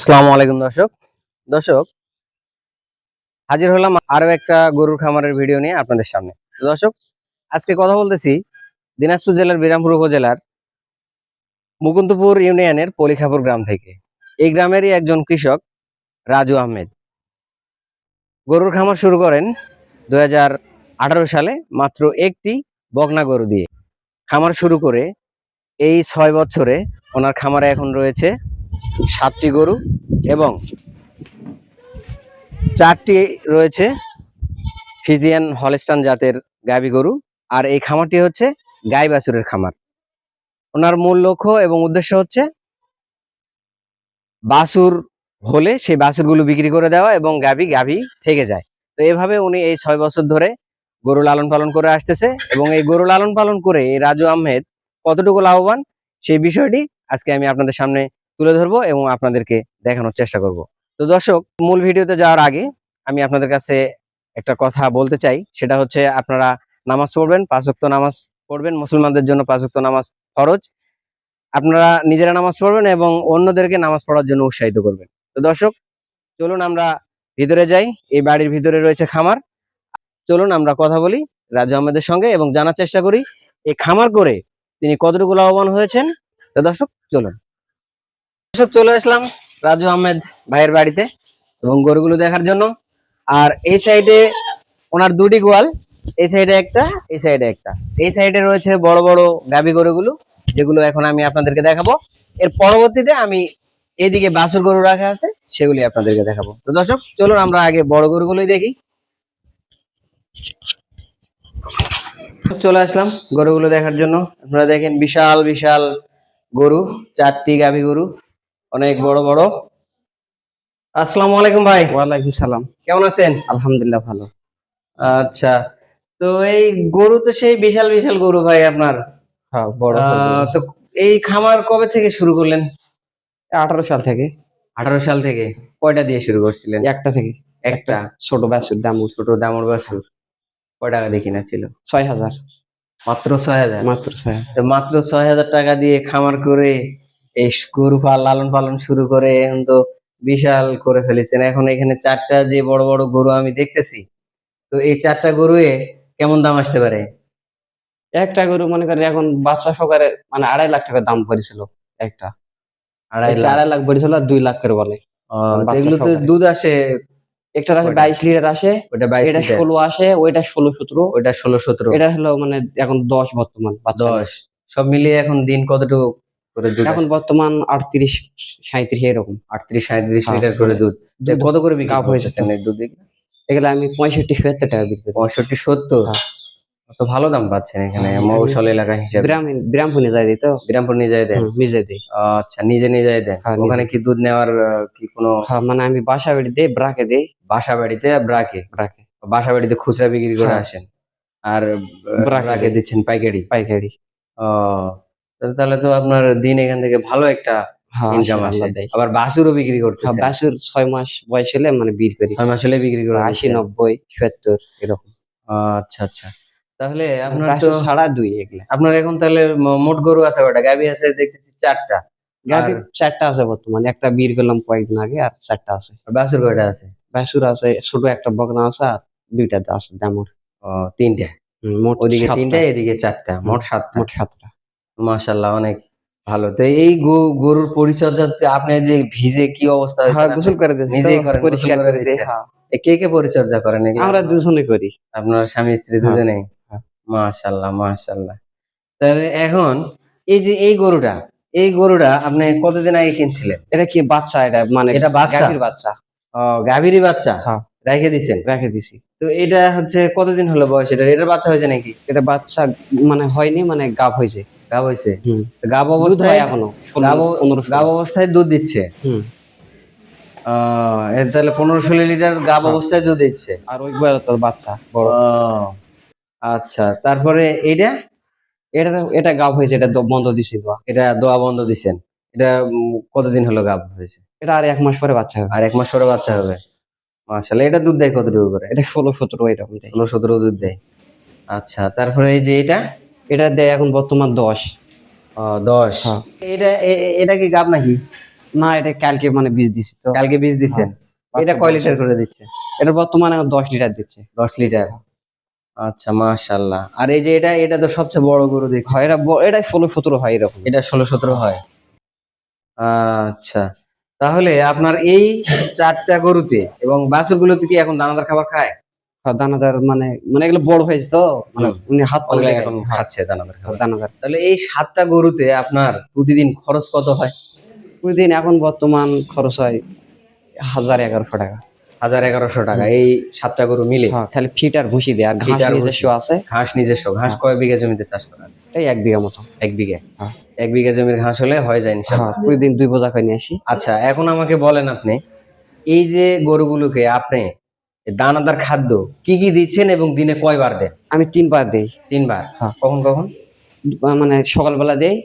আসসালামু আলাইকুম দর্শক। দর্শক, হাজির হলাম আরও একটা গরুর খামারের ভিডিও নিয়ে আপনাদের সামনে। দর্শক, আজকে কথা বলতেছি দিনাজপুর জেলার বিরামপুর উপজেলার মুকুন্দপুর ইউনিয়নের পলিখাপুর গ্রাম থেকে। এই গ্রামেরই একজন কৃষক, রাজু আহমেদ। গরুর খামার শুরু করেন দু হাজার আঠারো সালে মাত্র একটি বকনা গরু দিয়ে। খামার শুরু করে এই ছয় বছরে ওনার খামারে এখন রয়েছে সাতটি গরু এবং চারটি রয়েছে ফিজিয়ান হলস্টান জাতের গাভী গরু। আর এই খামারটি হচ্ছে গাই বাছুরের খামার। ওনার মূল লক্ষ্য এবং উদ্দেশ্য হচ্ছে বাছুর হলে সেই বাছুরগুলো বিক্রি করে দেওয়া এবং গাভী গাভী থেকে যায়। তো এভাবে উনি এই ছয় বছর ধরে গরু লালন পালন করে আসতেছে এবং এই গরু লালন পালন করে এই রাজু আহমেদ কতটুকু লাভবান সেই বিষয়টি আজকে আমি আপনাদের সামনে তুলে ধরবো এবং আপনাদেরকে দেখানোর চেষ্টা করব। তো দর্শক, মূল ভিডিওতে যাওয়ার আগে আমি আপনাদের কাছে একটা কথা বলতে চাই। সেটা হচ্ছে আপনারা নামাজ পড়বেন পাঁচক্ত নামাজ পড়বেন, মুসলমানদের জন্য পাঁচক্ত নামাজ ফরজ। আপনারা নিজেরা নামাজ পড়বেন এবং অন্যদেরকে নামাজ পড়ার জন্য উৎসাহিত করবেন। তো দর্শক, চলুন আমরা ভিতরে যাই। এই বাড়ির ভিতরে রয়েছে খামার। চলুন আমরা কথা বলি রাজু আহমেদের সঙ্গে এবং জানার চেষ্টা করি এই খামার করে তিনি কতটুকু লাভবান হয়েছেন? তো দর্শক, চলুন। চলে আসলাম রাজু আহমেদ ভাইয়ের বাড়িতে এবং গরুগুলো দেখার জন্য। আর এই সাইডে ওনার দুটি গোয়াল, এই সাইডে একটা, এই সাইডে একটা। এই সাইডে রয়েছে বড় বড় গাভী গরুগুলো, যেগুলো এখন আমি আপনাদেরকে দেখাবো। এর পরবর্তীতে আমি এদিকে বাছুর গরু রাখা আছে, সেগুলি আপনাদেরকে দেখাবো। তো দর্শক, চলুন আমরা আগে বড় গরুগুলোই দেখি। চলে আসলাম গরুগুলো দেখার জন্য। আপনারা দেখেন বিশাল বিশাল গরু, চারটি গাভী গরু। অনেক বড় বড়। আসসালামু আলাইকুম ভাই। ওয়ালাইকুম সালাম। কেমন আছেন? আলহামদুলিল্লাহ ভালো। আচ্ছা তো এই গরু তো সেই বিশাল বিশাল গরু ভাই আপনার। হ্যাঁ বড় তো এই খামার কবে থেকে শুরু করলেন? আঠারো সাল থেকে। আঠারো সাল থেকে। কয়টা দিয়ে শুরু করছিলেন? একটা থেকে। একটা। ছোট বাছুর দাম ছোট দামর বাছুর। কয় টাকা দিয়ে কিনা ছিল? ছয় হাজার। মাত্র ছয় হাজার। মাত্র ছয় হাজার। মাত্র ছয় হাজার টাকা দিয়ে খামার করে এই গরু লালন পালন শুরু করে এখন তো বিশাল করে ফেলেছেন। এখন এখানে চারটা যে বড় বড় গরু আমি দেখতেছি তো এই চারটা গরুয়ে কেমন দাম আসতে পারে? একটা গরু মনে করেন এখন বাচ্চা সহকারে মানে আড়াই লাখ টাকা দাম পড়েছিল একটা। আড়াই লাখ। আড়াই লাখ পড়েছিল আর দুই লাখ করে বলে এগুলো তো দুধ আসে। একটা কয়টা? বাইশ লিটার আসে ওটা বাইশ এটা ষোলো আসে ওইটা ষোলো সতেরো। ওটা ষোলো সতেরো। এটা হলো মানে এখন দশ বর্তমান দশ। সব মিলিয়ে এখন দিন কতটুকু করে দুধ এখন বর্তমান আটত্রিশ সাঁত্রিশ এরকম। আটত্রিশ সাঁত্রিশ হ্যাঁ, লিটার করে দুধ। কত করে বিক্রি হয়েছে দুধ এগুলো? আমি পঁয়ষট্টি সত্তর টাকা বিক্রি করি। পঁয়ষট্টি সত্তর? হ্যাঁ। তো ভালো দাম পাচ্ছেন এখানে হ্যাঁ, মৌসল এলাকা হিসেবে। গ্রাম গ্রাম ফোনে যাই দিই তো। বিরামপুর নিয়ে যায় দেন? নিজে দিই। আচ্ছা নিজে নিয়ে যায় দেন? ওখানে কি দুধ নেওয়ার কি কোনো মানে আমি বাসা বাড়ি দিই ব্রাকে দিই। বাসা বাড়িতে ব্রাকে? ব্রাকে। বাসা বাড়িতে খুচরা বিক্রি করে। আসেন? আর ব্রাকে ব্রাকে দিচ্ছেন পাইকারি? পাইকারি। ও তাহলে- তো আপনার দিন এখান থেকে ভালো একটা হ্যাঁ ইনকাম আসে আবার বাসুরও বিক্রি হ্যাঁ, করতেছেন বাছুর ছয় মাস বয়স হলে মানে বীর করি। ছয় মাস হলে বিক্রি করে আশি নব্বই সত্তর এরকম। আচ্ছা আচ্ছা। তাহলে আপনার তো ছাড়া দুই এগুলা। আপনার এখন তাহলে মোট গরু আছে ওটা গাবি আছে দেখতেছি চারটা। আর- চারটা আছে বর্তমানে। একটা বীর করলাম কয়েকদিন আগে আর চারটা আছে। বাছুর কয়টা আছে? বাসুর আছে ছোট একটা বকনা আছে আর দুইটা আছে দামর। ও তিনটা। মোট ওদিকে। তিনটা এদিকে চারটা। মোট সাতটা। মোট সাতটা। মাশাল্লাহ অনেক ভালো। তো এই গরুর পরিচর্যা আপনি যে ভিজে কি অবস্থা হ্যাঁ গোসল করে দিয়েছি নিজেই করেন, পরিষ্কার করে করে দিই দিচ্ছেন। হ্যাঁ। কে কে পরিচর্যা করেন আমরা দুজনে করি। আপনার স্বামী স্ত্রী হ্যাঁ, দুজনেই? হ্যাঁ। মাশাল্লাহ মাশাল্লাহ তাহলে এখন এই যে এই গরুটা এই গরুটা আপনি কতদিন আগে কিনছিলেন? এটা কি বাচ্চা? এটা মানে এটা বাচ্চা? গাভীর বাচ্চা। ও গাভীরই বাচ্চা। রেখে দিছেন রেখে দিছি তো এটা হচ্ছে কতদিন হলো বয়স এটা? এটার বাচ্চা হয়েছে নাকি? এটা বাচ্চা মানে হয়নি মানে গাভ হয়েছে। গাব হয়েছে গাব অবস্থায় এখনও? গাব গাব অবস্থায় দুধ দিচ্ছে। হুম। আহ, এর তাহলে পনেরো ষোলো লিটার গাব হ্যাঁ। অবস্থায় দুধ দিচ্ছে। আর ওই তোর বাচ্চা বড়। আচ্ছা তারপরে এটা এটা এটা গাভ হয়েছে এটা বন্ধ দিছি দোয়া। এটা দোয়া বন্ধ দিছেন। এটা কতদিন হলো গাব হয়েছে? এটা আর এক মাস পরে বাচ্চা হবে। আর এক মাস পরে বাচ্চা হবে। মাশাল্লাহ এটা দুধ দেয় কতটুকু করে? এটা ষোলো সতেরো এরকম দেয়। ষোলো সতেরো দুধ দেয়। আচ্ছা তারপরে এই যে এটা এটা দেয় এখন বর্তমান দশ। দশ? হ্যাঁ। এটা এটা কি গাব নাকি? না এটা কালকে মানে বীজ দিছি তো। কালকে বীজ দিচ্ছেন হ্যাঁ। এটা কয় লিটার করে দিচ্ছে? এটা বর্তমানে দশ লিটার দিচ্ছে। দশ লিটার? আচ্ছা মাশাল্লাহ আর এই যে এটা এটা তো সবচেয়ে বড় গরু দেখি হয় এটা এটা ষোলো সতেরো হয় এরকম। এটা ষোলো সতেরো হয়। আচ্ছা। তাহলে আপনার এই চারটা গরুতে এবং বাছুর গুলোতে কি এখন দানাদার খাবার খায়? হ্যাঁ, দানাদার মানে মানে এগুলো বড় হয়েছে তো মানে উনি হাত পাগলে এখন খাচ্ছে দানাদার দানাদার। তাহলে এই সাতটা গরুতে আপনার প্রতিদিন খরচ কত হয়? প্রতিদিন এখন বর্তমান খরচ হয় হাজার এগারোশো টাকা। হাজার এগারোশো টাকা এই সাতটা গরু মিলে? হ্যাঁ খালি ফিট আর ভুসি দেয় আর ঘাস নিজস্ব আছে। ঘাস নিজস্ব ঘাস হ্যাঁ। কয় বিঘা জমিতে চাষ করা? এই এক বিঘা মতো। এক বিঘা? হ্যাঁ। এক বিঘা জমির ঘাস হলে হয়ে যায় প্রতিদিন দুই বোঝা করে নিয়ে আসি। আচ্ছা এখন আমাকে বলেন আপনি এই যে গরুগুলোকে আপনি দানাদার খাদ্য কি কি দিচ্ছেন এবং দিনে কয়বার দেন? আমি তিনবার দেই। তিনবার? হ্যাঁ। কখন কখন? মানে সকালবেলা দেই।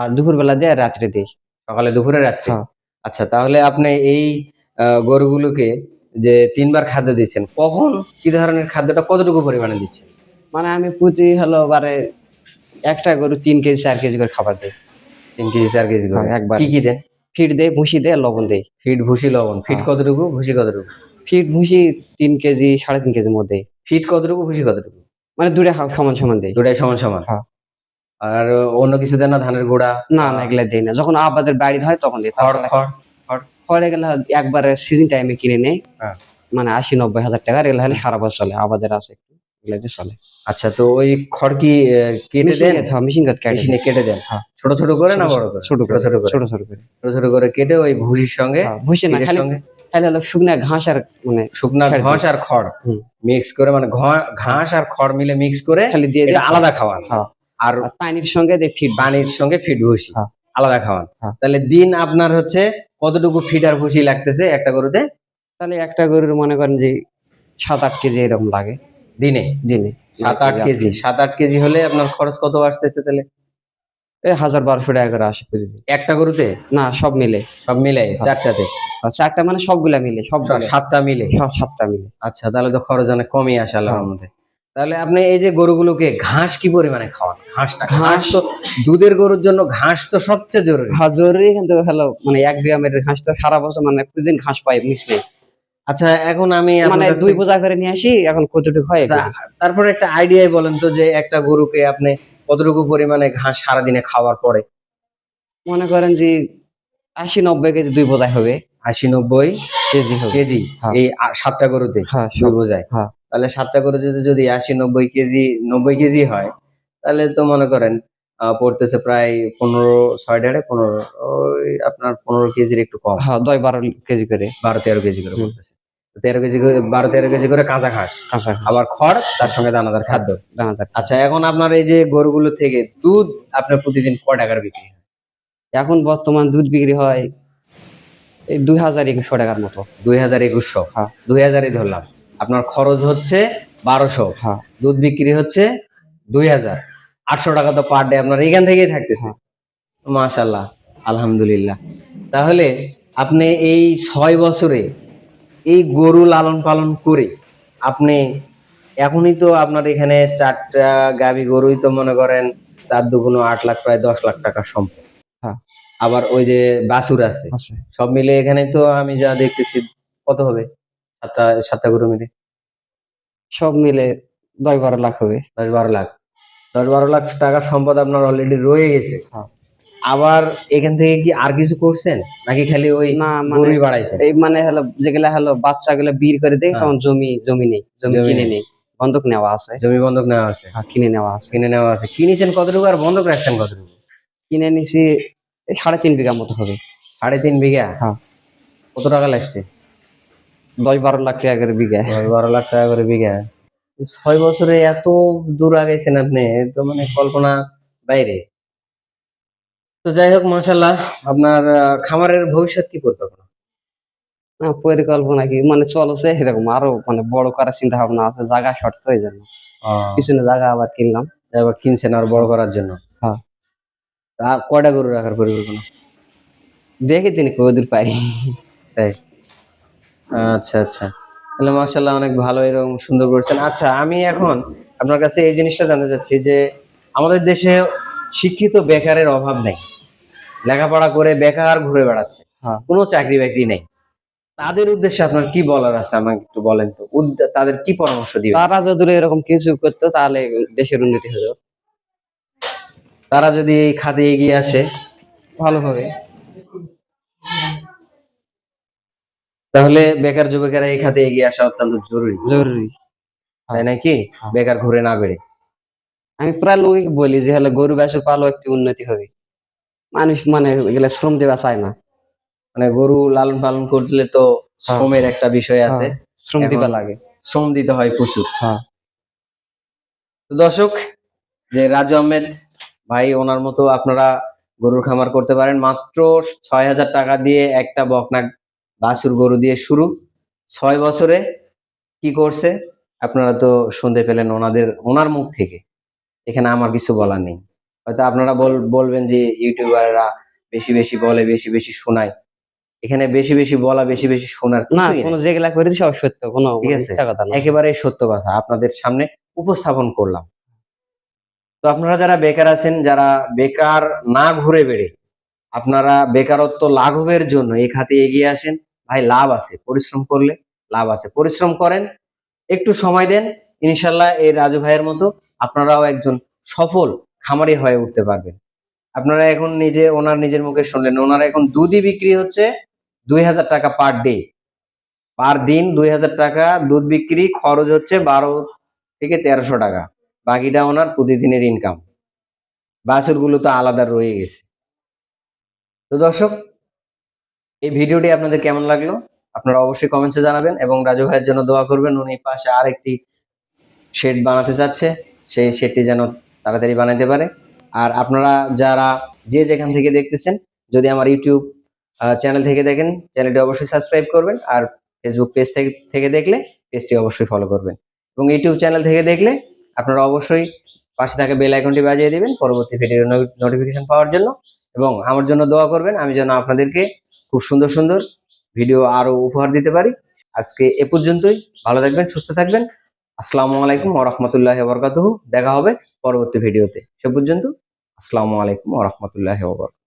আর দুপুরবেলা দেই আর রাত্রে দেই। সকালে দুপুরে রাত্রে? হ্যাঁ। আচ্ছা তাহলে আপনি এই গরুগুলোকে যে তিনবার খাদ্য দিচ্ছেন কখন কি ধরনের খাদ্যটা কতটুকু পরিমাণে দিচ্ছেন? মানে আমি প্রতি হলো বারে একটা গরু তিন কেজি চার কেজি করে খাবার দেই। তিন কেজি চার কেজি করে? হ্যাঁ, একবার। কি কি দেন? ফিট দেয় ভুসি দেই আর লবণ দেই। ফিট ভুসি লবণ। ফিট হ্যাঁ। কতটুকু? ভুসি কতটুকু? ফিট ভুসি তিন কেজি সাড়ে তিন কেজির মধ্যে। ফিট কতটুকু ভুসি কতটুকু? মানে দুটা খা- সমান সমান দেই দুটাই সমান সমান? হ্যাঁ। আর অন্য কিছু দেন না ধানের গুঁড়া? না না এগুলা দেই না। যখন আবাদের বাড়ির হয় তখন দেই। খড় তাছাড়া খড়? খড় এগুলা একবারে সিজন টাইমে কিনে নেই। হ্যাঁ। মানে আশি নব্বই হাজার টাকার এগুলা হলে সারা বছর চলে। আবাদের আছে একটু এগুলা দিয়ে চলে। আচ্ছা তো ওই খড় কি আহ, কেটে দেন? মেশিন কাট কাটে মেশিনে কেটে দেন? হ্যাঁ। ছোট ছোট করে না বড় করে? ছোট ছোট করে? ছোট ছোট করে। ছোট ছোট করে কেটে ওই ভুসির সঙ্গে হ্যাঁ, ভুসি না খালি সঙ্গে? খালি হলো শুকনা ঘাস আর মানে শুকনা ঘাস আর খড় মিক্স করে মানে ঘাস আর খড় মিলে মিক্স করে খালি দিয়ে দিয়ে আলাদা খাওয়ান। হ্যাঁ। আর পানির সঙ্গে ফিট পানির সঙ্গে ফিট ভুসি। হ্যাঁ। আলাদা খাওয়ান। হ্যাঁ। তাহলে দিন আপনার হচ্ছে কতটুকু ফিট আর ভুসি লাগতেছে একটা গরুতে? তাহলে একটা গরুর মনে করেন যে সাত আট কেজি এরকম লাগে। দিনে? দিনে। সাত আট কেজি। সাত আট কেজি হলে আপনার খরচ কত আসতেছে তাহলে? এই হাজার বারোশো টাকা করে আসে প্রতিদিন একটা গরুতে? না সব মিলে। সব মিলে? চারটাতে? চারটা মানে সবগুলা মিলে সব সাতটা মিলে? সাতটা মিলে। আচ্ছা তাহলে তো খরচ অনেক কমই আসে আল্লাহর হ্যাঁ। মধ্যে তাহলে আপনি এই যে গরুগুলোকে ঘাস কি পরিমাণে খাওয়ান? ঘাসটা ঘাস তো দুধের গরুর জন্য ঘাস তো সবচেয়ে জরুরি। হ্যাঁ জরুরি কিন্তু হলো মানে এক গ্রামের ঘাস তো সারা বছর মানে প্রতিদিন ঘাস পাই মিশলে। আচ্ছা এখন আমি মানে দুই বোঝা করে নিয়ে আসি এখন কতটুকু হয়? আচ্ছা, তারপরে একটা আইডিয়াই বলেন তো যে একটা গরুকে আপনি কতটুকু পরিমাণে ঘাস সারাদিনে খাওয়ার পরে? মনে করেন যে আশি নব্বই কেজি দুই বোঝাই হবে। আশি নব্বই কেজি কেজি? হ্যাঁ। এই সাতটা গরুতে হ্যাঁ দুই বোঝায় হ্যাঁ। তাহলে সাতটা গরুতে যদি আশি নব্বই কেজি নব্বই কেজি হয় তাহলে তো মনে করেন পড়তেছে প্রায় পনেরো ছয় ডেড়ে পনেরো ওই আপনার পনেরো কেজির একটু কম। হ্যাঁ দশ বারো কেজি করে। বারো তেরো কেজি করে পড়তেছে। তেরো কেজি করে বারো তেরো কেজি করে কাঁচা ঘাস। কাঁচা আবার খড় তার সঙ্গে দানাদার খাদ্য। দানাদার আচ্ছা এখন আপনার এই যে গরুগুলো থেকে দুধ আপনার প্রতিদিন কয় টাকার বিক্রি হয়? এখন বর্তমান দুধ বিক্রি হয় এই দুই হাজার একুশশো টাকার মতো। দুই হাজার একুশশো? হ্যাঁ। দুই হাজারই ধরলাম। আপনার খরচ হচ্ছে বারোশো। হ্যাঁ। দুধ বিক্রি হচ্ছে দুই হাজার। আটশো টাকা তো পার ডে আপনার এখান থেকেই থাকতেছে। হ্যাঁ। মাশাল্লাহ আলহামদুলিল্লাহ। তাহলে আপনি এই ছয় বছরে এই গরু লালন পালন করে আপনি এখনই তো আপনার এখানে চারটা গাভী গরুই তো মনে করেন চার দুগুণ আট লাখ প্রায় দশ লাখ টাকা সম্পদ। হ্যাঁ। আবার ওই যে বাছুর আছে। সব মিলে এখানে তো আমি যা দেখতেছি কত হবে? সাতটা সাতটা গরু মিলে? সব মিলে দশ বারো লাখ হবে। দশ বারো লাখ। দশ বারো লাখ টাকার সম্পদ আপনার অলরেডি রয়ে গেছে। হ্যাঁ। আবার এখান থেকে কি আর কিছু করছেন? নাকি খালি ওই না মানে বাড়াইছেন? এই মানে হলো যেগুলা হলো বাচ্চাগুলো বীর করে দেয় হ্যাঁ। তখন জমি জমি নেই জমি কিনে নেই। বন্ধক নেওয়া আছে। জমি বন্ধক নেওয়া আছে? হ্যাঁ, কিনে নেওয়া আছে। কিনে নেওয়া আছে। কিনেছেন কতটুকু আর বন্ধক রাখছেন কতটুকু? কিনে নিছি এই সাড়ে তিন বিঘা মতো হবে। সাড়ে তিন বিঘা? হ্যাঁ। কত টাকা লাগছে? দশ বারো লাখ টাকা করে বিঘা। দশ বারো লাখ টাকা করে বিঘা। ছয় বছরে এত দূর আগাইছেন আপনি তো মানে কল্পনা বাইরে। তো যাই হোক মাশাল্লাহ আপনার খামারের ভবিষ্যৎ কি পরিকল্পনা? হ্যাঁ, পরিকল্পনা কি? মানে চলছে এরকম। আরও মানে বড় করার চিন্তা ভাবনা আছে জায়গা শর্ট তো এই জন্য পিছনে জায়গা আবার কিনলাম। এবার কিনছেন আর বড় করার জন্য? হ্যাঁ। কয়টা গরু রাখার পরিকল্পনা? দেখে তিনি কদূর পাই। তাই? আচ্ছা আচ্ছা। তাহলে মার্শাল্লাহ অনেক ভালো এরকম সুন্দর করেছেন। আচ্ছা আমি এখন আপনার কাছে এই জিনিসটা জানতে চাচ্ছি যে আমাদের দেশে শিক্ষিত বেকারের অভাব নেই। লেখাপড়া করে বেকার ঘুরে বেড়াচ্ছে। হ্যাঁ। কোনো চাকরি বাকরি নেই। তাদের উদ্দেশ্যে আপনার কি বলার আছে? আমাকে একটু বলেন তো। তাদের কি পরামর্শ দিবেন? তারা যদি এরকম কিছু করতো তাহলে দেশের উন্নতি হতো। তারা যদি এই খাতে এগিয়ে আসে? ভালো হবে তাহলে বেকার যুবকেরা এই খাতে এগিয়ে আসা অত্যন্ত জরুরি। জরুরি। তাই নাকি? হ্যাঁ। বেকার ঘুরে না বেড়ে। আমি প্রায় লোককে বলি যে হলে গরু ব্যবসা পালো একটু উন্নতি হবে। মানুষ মানে এগুলা শ্রম দেওয়া চায় না। মানে গরু লালন পালন করলে তো শ্রমের একটা বিষয় আছে। শ্রম দিবা লাগে। শ্রম দিতে হয় প্রচুর। হ্যাঁ। তো দর্শক যে রাজু আহমেদ ভাই ওনার মতো আপনারা গরুর খামার করতে পারেন। মাত্র ছয় হাজার টাকা দিয়ে একটা বকনা বাছুর গরু দিয়ে শুরু। ছয় বছরে কি করছে? আপনারা তো শুনতে পেলেন ওনাদের ওনার মুখ থেকে। এখানে আমার কিছু বলার নেই। হয়তো আপনারা বল- বলবেন যে ইউটিউবাররা বেশি বেশি বলে বেশি বেশি শোনায়। এখানে বেশি বেশি বলা বেশি বেশি শোনার না কোনো যেগুলা করেছি সব সত্য কোনো ঠিক আছে। একেবারে সত্য কথা। আপনাদের সামনে উপস্থাপন করলাম। তো আপনারা যারা বেকার আছেন যারা বেকার না ঘুরে বেড়ে আপনারা বেকারত্ব লাঘবের জন্য এই খাতে এগিয়ে আসেন। ভাই লাভ আছে পরিশ্রম করলে লাভ আছে। পরিশ্রম করেন একটু সময় দেন। ইনশাল্লাহ এই রাজু ভাইয়ের মতো আপনারাও একজন সফল খামারি হয়ে উঠতে পারবেন আপনারা এখন নিজে ওনার নিজের মুখে শুনলেন, ওনারা এখন দুধই বিক্রি হচ্ছে দুই হাজার টাকা পার ডে পার দিন দুই হাজার টাকা, দুধ বিক্রি খরচ হচ্ছে বারো থেকে তেরোশো টাকা। বাকিটা ওনার প্রতিদিনের ইনকাম বাছুরগুলো তো আলাদা রয়ে গেছে। তো দর্শক, এই ভিডিওটি আপনাদের কেমন লাগল? আপনারা অবশ্যই কমেন্টসে জানাবেন এবং রাজু ভাইয়ের জন্য দোয়া করবেন। উনি পাশে আর একটি শেড বানাতে চাচ্ছে। সেই শেডটি যেন তাড়াতাড়ি বানাতে পারে। আর আপনারা যারা যে যেখান থেকে দেখতেছেন, যদি আমার ইউটিউব চ্যানেল থেকে দেখেন, চ্যানেলটি অবশ্যই সাবস্ক্রাইব করবেন। আর ফেসবুক পেজ থেকে দেখলে পেজটি অবশ্যই ফলো করবেন। এবং ইউটিউব চ্যানেল থেকে দেখলে আপনারা অবশ্যই পাশে থাকা বেল আইকনটি বাজিয়ে দিবেন পরবর্তী ভিডিও নোটিফিকেশন পাওয়ার জন্য। এবং আমার জন্য দোয়া করবেন, আমি যেন আপনাদেরকে খুব সুন্দর সুন্দর ভিডিও আরও উপহার দিতে পারি। আজকে এ পর্যন্তই। ভালো থাকবেন, সুস্থ থাকবেন। আসসালামু আলাইকুম ওরহমতুল্লাহ বরকাতুহু। দেখা হবে পরবর্তী ভিডিওতে সে পর্যন্ত আসসালামু আলাইকুম ওরহমতুল্লাহ বরকাতুহু।